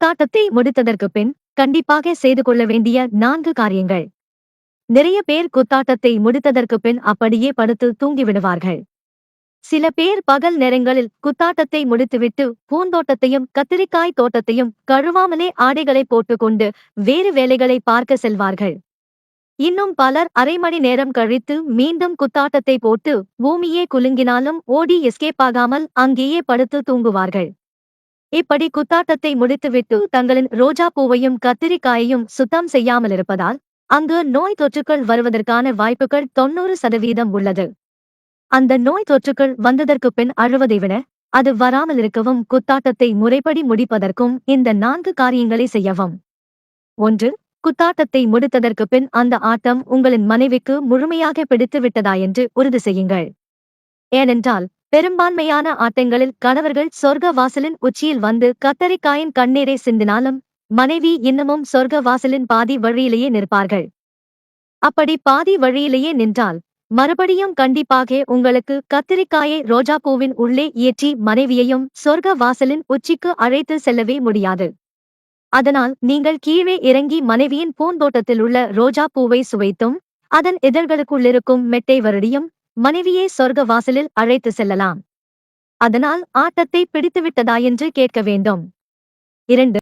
குத்தாட்டத்தை முடித்ததற்கு பின் கண்டிப்பாக செய்து கொள்ள வேண்டிய நான்கு காரியங்கள். நிறைய பேர் குத்தாட்டத்தை முடித்ததற்கு பின் அப்படியே படுத்து தூங்கிவிடுவார்கள் சில பேர் பகல் நேரங்களில் குத்தாட்டத்தை முடித்துவிட்டு பூந்தோட்டத்தையும் கத்திரிக்காய் தோட்டத்தையும் கழுவாமலே ஆடைகளை போட்டுக்கொண்டு வேறு வேலைகளை பார்க்க செல்வார்கள். இன்னும் பலர் அரை மணி நேரம் கழித்து மீண்டும் குத்தாட்டத்தை போட்டு பூமியே குலுங்கினாலும் ஓடி எஸ்கேப் ஆகாமல் அங்கேயே படுத்து தூங்குவார்கள். இப்படி குத்தாட்டத்தை முடித்துவிட்டு தங்களின் ரோஜா பூவையும் கத்திரிக்காயையும் சுத்தம் செய்யாமல் இருப்பதால் அங்கு நோய் தொற்றுக்கள் வருவதற்கான வாய்ப்புகள் தொண்ணூறு சதவீதம் உள்ளது. அந்த நோய் தொற்றுக்கள் வந்ததற்கு பின் அழுவதை விட அது வராமல் இருக்கவும் குத்தாட்டத்தை முறைப்படி முடிப்பதற்கும் இந்த நான்கு காரியங்களை செய்யவும். ஒன்று குத்தாட்டத்தை முடித்ததற்கு பின் அந்த ஆட்டம் உங்களின் மனைவிக்கு முழுமையாக பிடித்து விட்டதா என்று உறுதி செய்யுங்கள். ஏனென்றால் பெரும்பான்மையான ஆட்டங்களில் கணவர்கள் சொர்க்க வாசலின் உச்சியில் வந்து கத்தரிக்காயின் கண்ணீரை சிந்தினாலும் மனைவி இன்னமும் சொர்க்க வாசலின் பாதி வழியிலேயே நிற்பார்கள். அப்படி பாதி வழியிலேயே நின்றால் மறுபடியும் கண்டிப்பாக உங்களுக்கு கத்திரிக்காயை ரோஜாப்பூவின் உள்ளே ஏற்றி மனைவியையும் சொர்க்க வாசலின் உச்சிக்கு அழைத்து செல்லவே முடியாது. அதனால் நீங்கள் கீழே இறங்கி மனைவியின் பூந்தோட்டத்தில் உள்ள ரோஜா பூவை சுவைத்தும் அதன் இதழ்களுக்குள்ளிருக்கும் மெட்டை வருடியும் மனைவியை சொர்க்க வாசலில் அழைத்து செல்லலாம். அதனால் ஆட்டத்தை பிடித்துவிட்டதா என்று கேட்க வேண்டும். இரண்டு